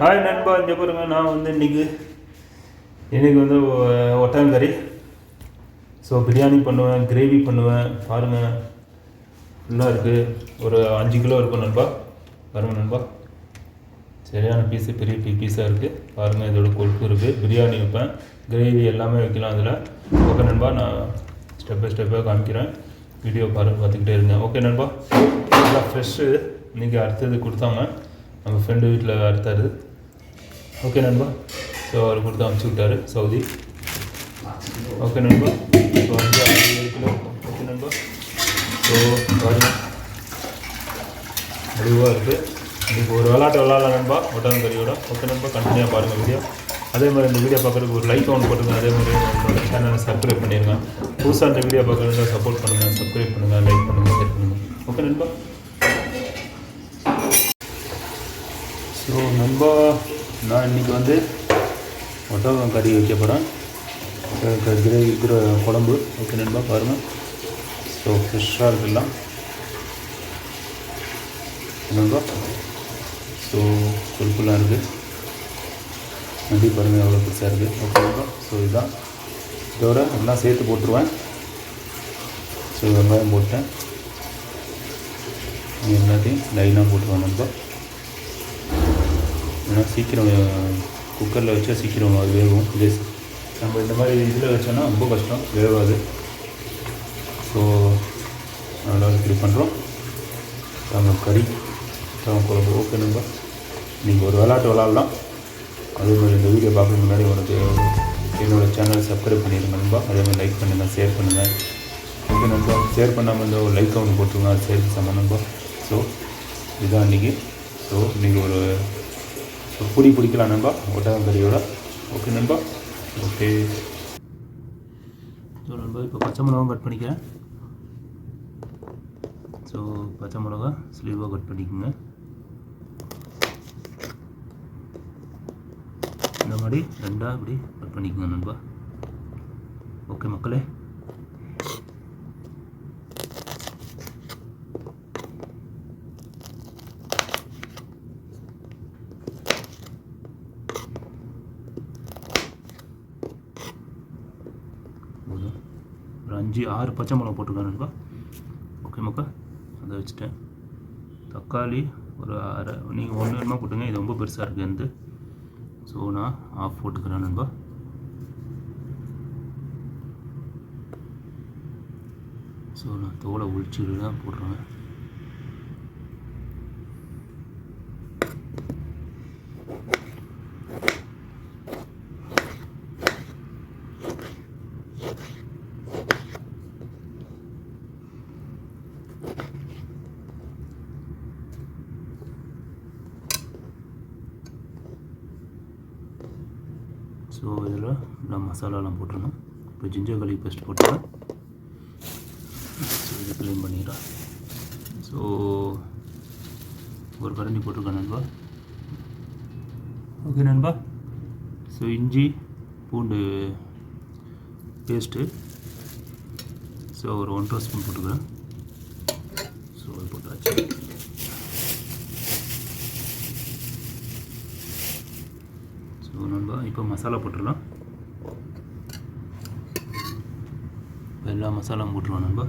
Hi நண்பா இங்கே பாருங்க நான் வந்து இன்றைக்கி இன்றைக்கி வந்து ஒட்டாங்கறி ஸோ பிரியாணி பண்ணுவேன் கிரேவி பண்ணுவேன் பாருங்கள் ஃபுல்லாக இருக்குது ஒரு அஞ்சு கிலோ இருக்கும் நண்பா. பாருங்கள் நண்பா. சரியான பீஸு பெரிய பீ பீஸாக இருக்குது பாருங்கள் இதோட கொழுப்பு இருக்குது பிரியாணி வைப்பேன். கிரேவி எல்லாமே வைக்கலாம் அதில். ஓகே நண்பா நான் ஸ்டெப் பை ஸ்டெப்பாக காமிக்கிறேன். வீடியோ பாருங்க பார்த்துக்கிட்டே இருங்க. ஓகே நண்பா. நல்லா ஃப்ரெஷ்ஷு இன்றைக்கி அடுத்தது கொடுத்தாங்க. நம்ம ஃப்ரெண்டு வீட்டில் அடுத்தது. ஓகே நண்பா. ஸோ அவர் கொடுத்து அமுச்சு விட்டாரு சவுதி. ஓகே நண்பா. இப்போ வந்து ஏழு கிலோ. ஓகே நண்பா. ஸோ பாருங்க. முடிவாக இருக்குது இன்றைக்கி ஒரு விளாட்டு விளாட்லாம் நண்பா. ஒட்டகம் கறியோட. ஓகே நண்பா. கண்டினியூ பாருங்கள் வீடியோ அதே மாதிரி இந்த வீடியோ பார்க்குறதுக்கு ஒரு லைக் ஒன்று போட்டுருங்க அதே மாதிரி நம்மளோட சேனலை சப்ஸ்கிரைப் பண்ணிடுங்க புதுசாக இந்த வீடியோ பார்க்குறதுல சப்போர்ட் பண்ணுங்கள் சப்ஸ்கிரைப் பண்ணுங்கள் லைக் பண்ணுங்கள் ஷேர் பண்ணுங்கள் ஓகே நண்பா. ஸோ நண்பா நான் இன்றைக்கி வந்து ஒட்டகம் கறி வைக்க போகிறேன் கிரேவி இருக்கிற குழம்பு ஓகே நண்பா பாருங்கள் ஸோ ஃப்ரெஷ்ஷாக இருக்குல்லாம் நண்பா ஸோ கொழுப்புலாம் இருக்குது நன்றி பாருங்கள் எவ்வளோ பெருசாக இருக்குது ஓகே நண்பா. ஸோ இதுதான் இதோட எல்லாம் சேர்த்து போட்டுருவேன். ஸோ வெங்காயம் போட்டேன். எல்லாத்தையும் லைனாக போட்டுருவேன் நண்பா. சீக்கிரம் குக்கரில் வச்சா சீக்கிரம் அது வேகும். இது நம்ம இந்த மாதிரி இதில் வச்சோன்னா ரொம்ப கஷ்டம் வேகாது. ஸோ நல்லா இப்படி பண்ணுறோம் நம்ம கறி தவம் குழம்பு ஓகே நண்பா நீங்கள் ஒரு விளாட்டு விளாட்லாம் அதே மாதிரி இந்த வீடியோ பார்க்குற முன்னாடி உனக்கு என்னோடய சேனலை சப்ஸ்கிரைப் பண்ணிடுங்க நண்பா அதே மாதிரி லைக் பண்ணுங்கள் ஷேர் பண்ணுங்கள் ஓகே நண்பா ஷேர் பண்ணாமல் இருந்தால் ஒரு லைக் ஒன்று போட்டுருங்க அது ஷேர் சம நண்பா ஸோ இதுதான் இன்றைக்கி ஸோ இன்றைக்கி ஒரு பொடி பிடிக்கலாம் நண்பா ஒட்டகங்கறியோட ஓகே நண்பா ஓகே ஸோ நண்பா இப்போ பச்சை மிளகாவும் கட் பண்ணிக்கிறேன். ஸோ பச்சை மிளகா ஸ்லீவாக கட் பண்ணிக்கோங்க. இந்த மாதிரி ரெண்டாக இப்படி கட் பண்ணிக்கோங்க நண்பா ஓகே மக்களே. போதும். ஒரு அஞ்சு ஆறு பச்சை மிளகா போட்டுருக்கேன் ஓகே மக்கா? அதை வச்சுட்டேன். தக்காளி ஒரு அரை நீங்கள் ஒன்று வேணுமா போட்டுங்க. இது ரொம்ப பெருசாக இருக்குது இருந்து ஸோ நான் ஆஃப் போட்டுக்கிறேன் நண்பா. ஸோ நான் தோலை ஒழிச்சுட்டு தான் போடுறேன் ஸோ இதில் நான் மசாலாலாம் போட்டுடணும். இப்போ ஜிஞ்சர் கலி பேஸ்ட் போட்டுறேன் ஸோ இதை க்ளீன் பண்ணிடலாம். ஸோ ஒரு கரண்டி போட்டிருக்கேன் நண்பா. ஓகே நண்பா. ஸோ இஞ்சி பூண்டு பேஸ்ட்டு ஸோ ஒரு ஒன்றரை ஸ்பூன் போட்டுக்கிறேன். ஸோ போட்டாச்சு. ஸோ இப்போ மசாலா போட்டுடலாம். இப்போ எல்லா மசாலாவும் போட்டுருவோம் நம்ம.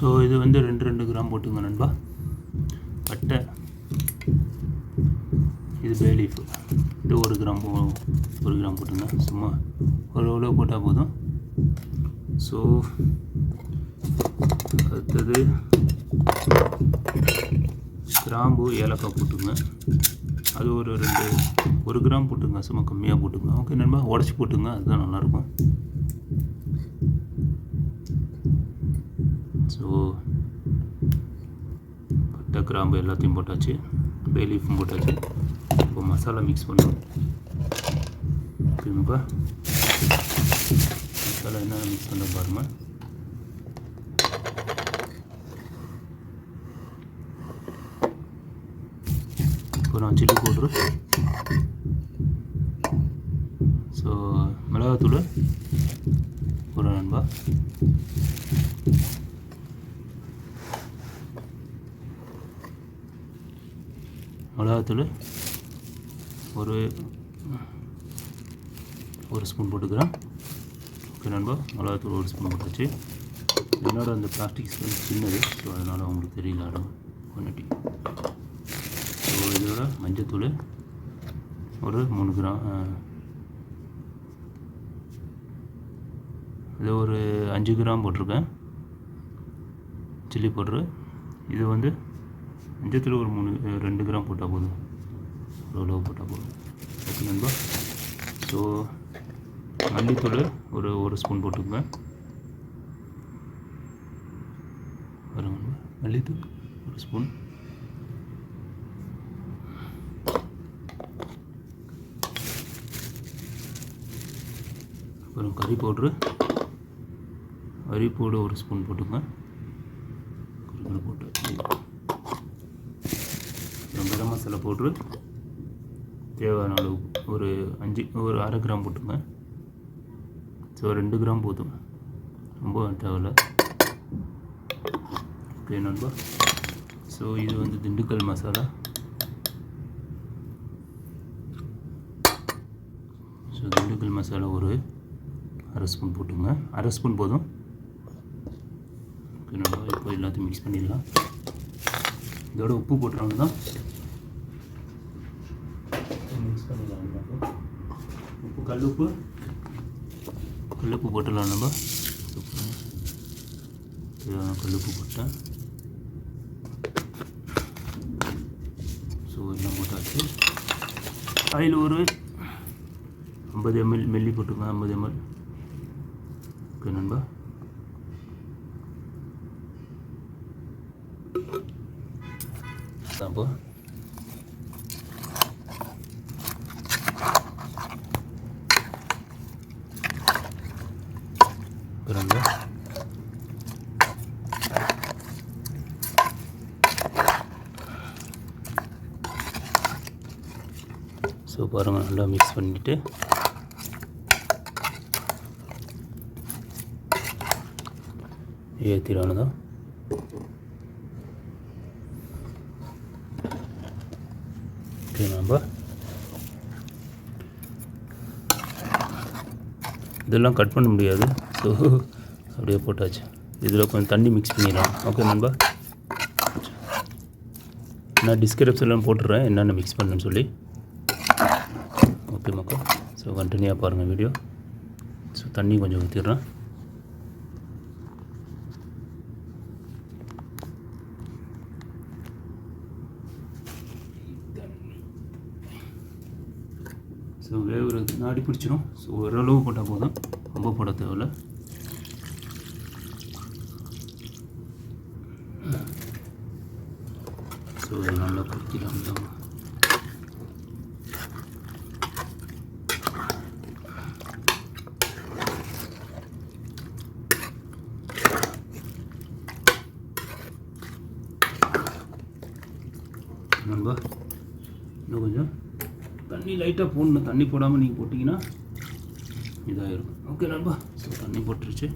ஸோ இது வந்து ரெண்டு ரெண்டு கிராம் போட்டுங்க நண்பா. பட்டை. இது பே லீஃப் இது ஒரு கிராம் போ- ஒரு கிராம் போட்டுங்க. சும்மா ஒரு எவ்வளோ போட்டால் போதும். ஸோ அடுத்தது கிராம்பு ஏலக்காய் போட்டுங்க. அது ஒரு ரெண்டு ஒரு கிராம் போட்டுங்க சும்மா கம்மியாக போட்டுங்க. ஓகே நண்பா உடச்சி போட்டுங்க அதுதான் நல்லாயிருக்கும். ஸோ பட்டை கிராம்பு எல்லாத்தையும் போட்டாச்சு. பே லீஃபும் போட்டாச்சு. இப்போ மசாலா மிக்ஸ் பண்ணுவோம் ஓகேங்கப்பா மசாலா என்ன மிக்ஸ் பண்ண பாருங்க இப்போ நான் சில்லி பவுட்ரு ஸோ மிளகாத்தூள். ஒரு நண்பா. மிளகாத்தூள். ஒரு ஒரு ஸ்பூன் போட்டுக்கிறேன். ஓகே நண்பா மிளகாத்தூள் ஒரு ஸ்பூன் போட்டுச்சு என்னோட அந்த பிளாஸ்டிக் ஸ்பூன் சின்னது ஸோ அதனால் உங்களுக்கு தெரியல இடம் குவான்டிட்டி ஸோ இதோட மஞ்சத்தூள் ஒரு மூணு கிராம் இது ஒரு அஞ்சு கிராம் போட்டிருக்கேன். Chilli powder. இது வந்து மஞ்சத்தூள் ஒரு மூணு ரெண்டு கிராம் போட்டால் போதும். அவ்வளோ போட்டால் போதும். ஓகே நண்பா. ஸோ மல்லித்தூள் ஒரு ஒரு ஸ்பூன் போட்டுக்கோங்க. பாருங்க. மல்லித்தூள் ஒரு ஸ்பூன் அப்புறம் கறி பவுட்ரு கறி பவுடர் ஒரு ஸ்பூன் போட்டுக்கோங்க. குறுக்கில் போட்டு அப்புறம் கரம் மசாலா பவுட்ரு தேவையான அளவு ஒரு அஞ்சு ஒரு அரை கிராம் போட்டுங்க ஸோ ரெண்டு கிராம் போதும். ரொம்ப தேவையில்ல. ஓகே நண்பா. ஸோ இது வந்து திண்டுக்கல் மசாலா. ஸோ திண்டுக்கல் மசாலா ஒரு அரை ஸ்பூன் போட்டுங்க. அரை ஸ்பூன் போதும். ஓகே நண்பா. இப்போ எல்லாத்தையும் மிக்ஸ் பண்ணிடலாம். இதோட உப்பு போட்டுறவங்க தான் மிக்ஸ் பண்ணிடலாம். உப்பு கல் உப்பு. கல் உப்பு போட்டுடலாம் நம்ம. தேவையான கல் உப்பு போட்டேன். ஸோ எல்லாம் போட்டாச்சு. அதில் ஒரு ஐம்பது எம்எல் மெல்லி போட்டுங்க ஐம்பது எம்எல். ஓகே நண்பா. அப்போ பிறந்த ஸோ பாருங்கள் நல்லா மிக்ஸ் பண்ணிவிட்டு ஏற்றிடானதான் ஓகே நம்ம இதெல்லாம் கட் பண்ண முடியாது. ஸோ அப்படியே போட்டாச்சு. இதில் கொஞ்சம் தண்ணி மிக்ஸ் பண்ணிடலாம். ஓகே நண்பா? நான் டிஸ்கிரிப்ஷன்லாம் போட்டுடுறேன் என்னென்ன மிக்ஸ் பண்ணுன்னு சொல்லி. ஓகே மக்கள். ஸோ கண்டினியூவாக பாருங்கள் வீடியோ ஸோ தண்ணி கொஞ்சம் ஊற்றிடுறேன் ஸோ வேவுறது நாடி பிடிச்சிரும். ஸோ ஓரளவு போட்டால் போதும். ரொம்ப போட தேவையில்ல. இதை நல்லா குடிக்கலாம் தான் நண்பா இன்னும் கொஞ்சம்? தண்ணி லைட்டாக போடணும். தண்ணி போடாமல் நீங்கள் போட்டிங்கன்னா இதாகிருக்கும் ஓகே நண்பா. ஸோ தண்ணி போட்டுருச்சு.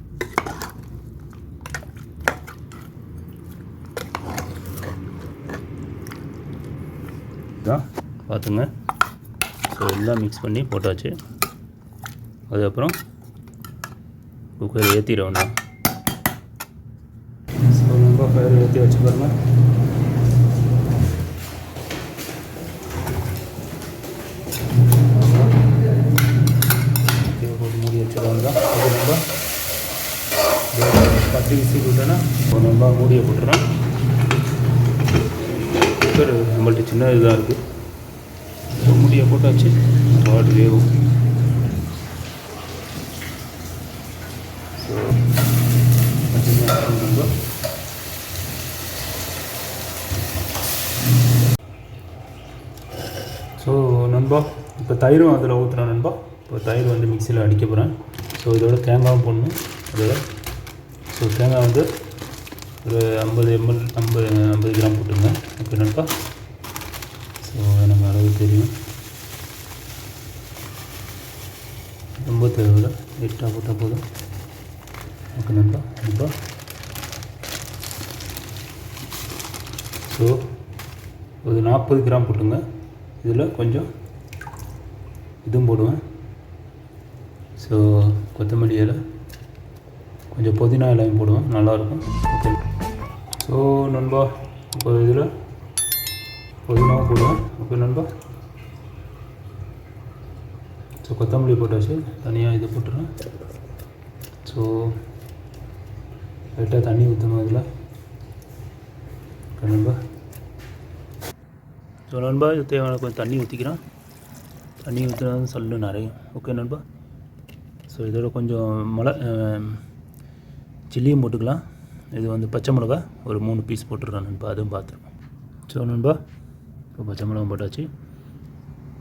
இதான் பார்த்துங்க. ஸோ எல்லாம் மிக்ஸ் பண்ணி போட்டாச்சு. அதுக்கப்புறம் குக்கர் ஏற்றிடணும் ஸோ ரொம்ப ஃபயர் ஏற்றி வச்சு பாருங்கள் ஓகே ஒரு மூடி வச்சிடலாம் அது நம்ம பத்து விசில் விட்டோன்னா நம்ம மூடியை போட்டுறோம் நம்மள்ட்ட சின்ன இதாக இருக்குது. முடியை போட்டாச்சு வாட் வேகும் ஸோ ஸோ நண்பா இப்போ தயிரும் அதில் ஊற்றுறேன் நண்பா. இப்போ தயிர் வந்து மிக்சியில் அடிக்க போகிறேன். ஸோ இதோட தேங்காயும் போடணும். அதோட ஸோ தேங்காய் வந்து ஒரு ஐம்பது எம்எல் ஐம்பது ஐம்பது கிராம் போட்டுருங்க. ஓகே நண்பா ஸோ எனக்கு அளவு தெரியும் ரொம்ப தேவையில்லை போட்டால் போதும் ஓகே நண்பா நண்பா ஸோ ஒரு நாற்பது கிராம் போட்டுங்க. இதில் கொஞ்சம் இதுவும் போடுவேன். ஸோ கொத்தமல்லி இலை. கொஞ்சம் புதினா இலையும் போடுவேன். நல்லாயிருக்கும். ஓகே ஸோ நண்பா இப்போ இதில் புதினாவும் போடுவேன். ஓகே நண்பா ஸோ கொத்தமல்லி போட்டாச்சு தனியாக இது போட்டுறேன். ஸோ லைட்டாக தண்ணி ஊற்றணும் அதில் நண்பா. ஸோ நண்பா இது தேவையான கொஞ்சம் தண்ணி ஊற்றிக்கிறேன் தண்ணி ஊற்றினா சல்லு நிறைய ஓகே நண்பா. ஸோ இதோட கொஞ்சம் மலை சில்லியும் போட்டுக்கலாம். இது வந்து பச்சை மிளகா ஒரு மூணு பீஸ் போட்டுருக்கேன் நண்பா. அதுவும் பார்த்துருக்கோம். ஸோ நண்பா இப்போ பச்சை மிளகா போட்டாச்சு.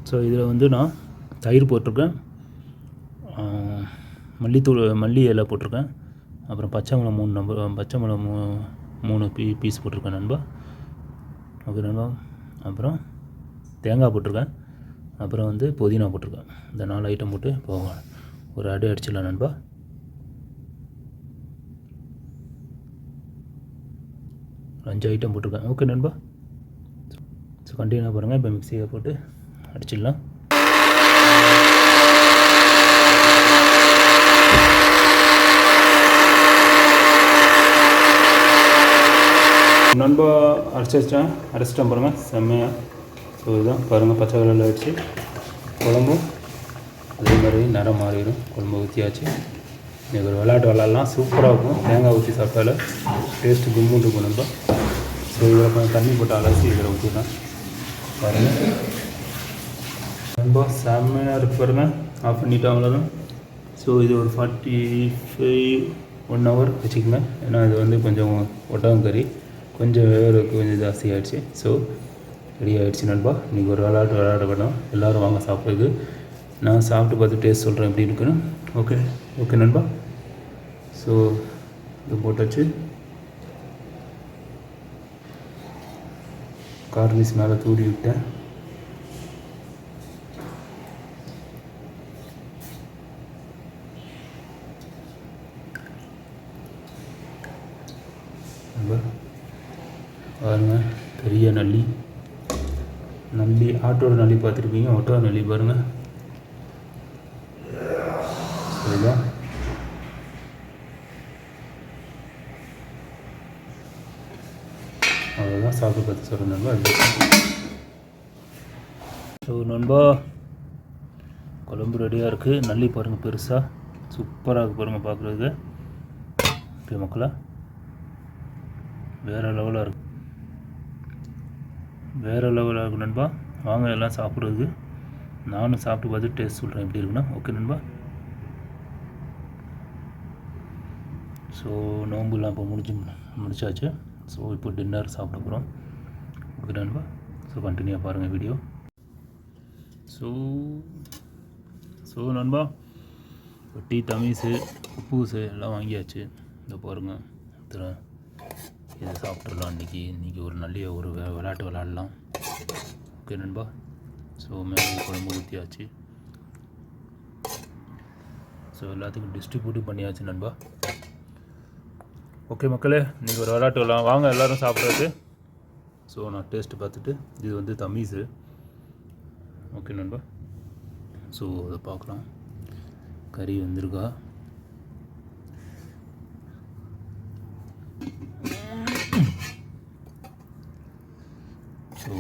ஸோ இதில் வந்து நான் தயிர் போட்டிருக்கேன். மல்லித்தூள் மல்லி இலை போட்டிருக்கேன். அப்புறம் பச்சை மிளகா மூணு நம்பர் பச்சை மிளகா மூ மூணு பீ பீஸ் போட்டிருக்கேன் நண்பா. ஓகே நண்பா. அப்புறம் தேங்காய் போட்டிருக்கேன். அப்புறம் வந்து புதினா போட்டிருக்கேன். இந்த நாலு ஐட்டம் போட்டு போக ஒரு அடி அடிச்சிடலாம் நண்பா. அஞ்சு ஐட்டம் போட்டிருக்கேன். ஓகே நண்பா. ஸோ கண்டினியூ பாருங்கள் இப்போ மிக்சியை போட்டு அடிச்சிடலாம். நண்பா அரைச்சி வச்சிட்டேன் அரைச்சிட்டேன் பாருங்கள் செம்மையாக ஸோ இதுதான். பாருங்கள் பச்சை கலரில் வச்சு குழம்பும் அதே மாதிரி நிறம் மாறிடும். குழம்பு ஊற்றியாச்சு இன்றைக்கி ஒரு விளையாட்டு விளாட்லாம் சூப்பராக இருக்கும். தேங்காய் ஊற்றி சாப்பிட்டால டேஸ்ட்டு கும்புண்டு இருக்கும் நண்பா. ஸோ இதில் கொஞ்சம் தண்ணி போட்டு அலசி இதில் ஊற்றிட்டேன் பாருங்கள் ரொம்ப செம்மையாக இருக்கு பாருங்க. ஆஃப் பண்ணிட்டு அவ்வளோதான். ஸோ இது ஒரு ஃபார்ட்டி ஃபைவ் ஒன் ஹவர் வச்சுக்கோங்க. ஏன்னா இது வந்து கொஞ்சம் ஒட்டகம் கறி. கொஞ்சம் வேகிறதுக்கு கொஞ்சம் ஜாஸ்தி ஆகிடுச்சு ஸோ ரெடி ஆகிடுச்சு நண்பா. இன்றைக்கி ஒரு விளையாட்டு விளையாட வேண்டாம் எல்லோரும் வாங்க சாப்பிட்றதுக்கு. நான் சாப்பிட்டு பார்த்து டேஸ்ட் சொல்கிறேன் எப்படி இருக்குன்னு. ஓகே ஓகே நண்பா? ஸோ இது போட்டாச்சு. கார்னிஸ் மேலே தூடி விட்டேன் நண்பா பாருங்க பெரிய நல்லி நல்லி ஆட்டோட நல்லி பார்த்துருப்பீங்க ஆட்டோ நல்லி பாருங்க. சரிதா அவ்வளோதான் சாப்பிட்டு பார்த்து சொல்கிறேன் நண்பா ஸோ நண்பா குழம்பு ரெடியாக இருக்குது நல்லி பாருங்கள் பெருசாக சூப்பராக இருக்குது பாருங்கள் பார்க்குறதுக்கு. ஓகே மக்களா? வேறு லெவலாக இருக்குது வேறு லெவலாக இருக்கும் நண்பா. வாங்க எல்லாம் சாப்பிட்றதுக்கு நானும் சாப்பிட்டு பார்த்து டேஸ்ட் சொல்கிறேன் எப்படி இருக்குன்னா? ஓகே நண்பா. ஸோ நோம்புலாம் இப்போ முடிஞ்சு முடிச்சாச்சு. ஸோ இப்போ டின்னர் சாப்பிட போகிறோம் ஓகே நண்பா. ஸோ கண்டினியூவாக பாருங்கள் வீடியோ ஸோ ஸோ நண்பா டீ தமீஸு உப்பூசு எல்லாம் வாங்கியாச்சு. இந்த பாருங்கள் இதில் இதை சாப்பிட்றலாம் இன்றைக்கி இன்றைக்கி ஒரு நல்ல ஒரு விளையாட்டு விளையாடலாம். ஓகே நண்பா? ஸோ மேலே குழம்பு ஊற்றியாச்சு ஸோ எல்லாத்துக்கும் டிஸ்ட்ரிபியூட்டும் பண்ணியாச்சு நண்பா. ஓகே மக்களே இன்றைக்கி ஒரு விளையாட்டு விளாட வாங்க எல்லோரும் சாப்பிட்றது ஸோ நான் டேஸ்ட்டு பார்த்துட்டு இது வந்து தமீஸு ஓகே நண்பா? ஸோ அதை பார்க்கலாம். கறி வந்திருக்கா ஸோ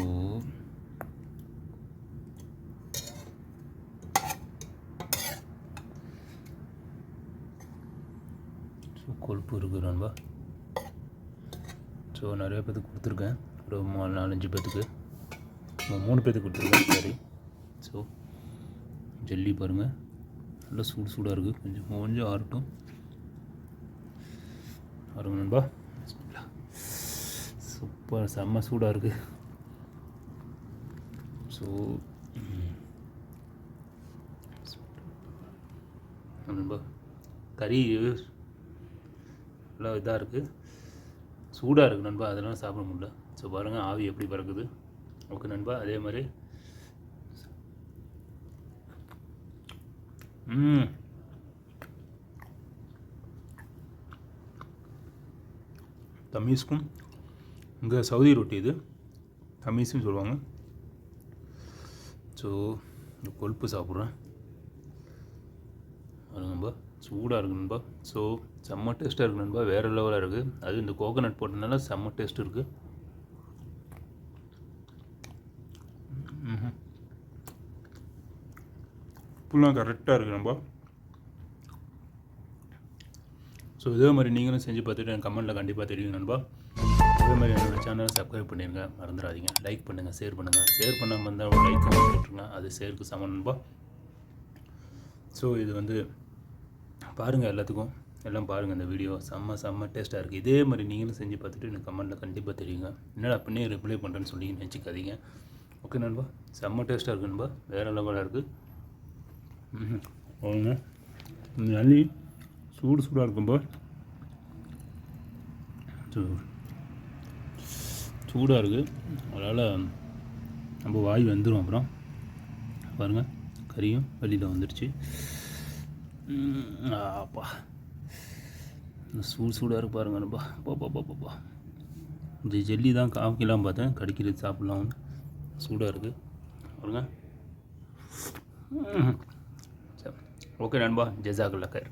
ஸோ கொழுப்பு இருக்குது நண்பா ஸோ நிறைய பேத்துக்கு கொடுத்துருக்கேன். ஒரு நாலஞ்சு பேத்துக்கு. மூணு பேத்துக்கு கொடுத்துருக்கேன். சரி. ஸோ ஜல்லி பாருங்கள் நல்லா சூடு சூடாக இருக்குது கொஞ்சம் கொஞ்சம் ஆறட்டும். பாருங்க நண்பா. சூப்பர். செம்ம சூடாக இருக்குது ஸோ நண்பா கறி நல்லா இதாக இருக்குது சூடாக இருக்குது நண்பா அதெல்லாம் சாப்பிட முடியல. ஸோ பாருங்கள் ஆவி எப்படி பறக்குது. ஓகே நண்பா அதே மாதிரி. ம். தமீஸ்க்கும் இங்கே சவுதி ரொட்டி இது. தமீஸ்னு சொல்லுவாங்க. ஸோ இந்த கொழுப்பு சாப்பிட்றேன். அது நண்பா. சூடாக இருக்கு நண்பா. ஸோ செம்ம டேஸ்ட்டாக இருக்கு நண்பா. வேறு லெவலாக இருக்குது அது இந்த கோகோனட் போட்டதுனால செம்ம டேஸ்ட் இருக்குது உப்புலாம் கரெக்டாக இருக்குது நண்பா. ஸோ இதே மாதிரி நீங்களும் செஞ்சு பார்த்துட்டு எனக்கு கமெண்ட்டில் கண்டிப்பாக தெரியும் நண்பா. அதே மாதிரி என்னோட சேனலை சப்ஸ்கிரைப் பண்ணிடுங்க மறந்துடாதீங்க. லைக் பண்ணுங்கள் ஷேர் பண்ணுங்கள் ஷேர் பண்ணாமல் இருந்தால் ஒரு லைக் போட்டுருங்க அது ஷேருக்கு சமம் நண்பா. ஸோ இது வந்து பாருங்கள் எல்லாத்துக்கும். எல்லாம் பாருங்கள் இந்த வீடியோ செம்ம செம்ம டேஸ்ட்டாக இருக்குது இதே மாதிரி நீங்களும் செஞ்சு பார்த்துட்டு எனக்கு கமெண்ட்டில் கண்டிப்பாக தெரியுங்க. என்னடா அப்படியே ரிப்ளை பண்ணுறேன்னு சொல்லி நினச்சிக்காதீங்க. ஓகே நண்பா? செம்ம டேஸ்ட்டாக இருக்குது நண்பா. வேறு லெவலாக இருக்குது ம் ஓங்க நல்லி சூடு சூடாக இருக்கும்போ சூ- சூடாக இருக்குது அதனால் நம்ம வாய் வந்துடும் அப்புறம். பாருங்கள் கறியும் வெளியில் வந்துடுச்சு அப்பா சூடு சூடாக இருக்கு பாருங்கப்பா பாப்பா பாப்பாப்பா இந்த ஜெல்லி தான் காமிக்கலாம் பார்த்தேன். கடிக்கிறது சாப்பிட்லாம்னு சூடாக இருக்குது பாருங்க. சரி. ஓகே நண்பா. ஜெசாக்குல்லா கர்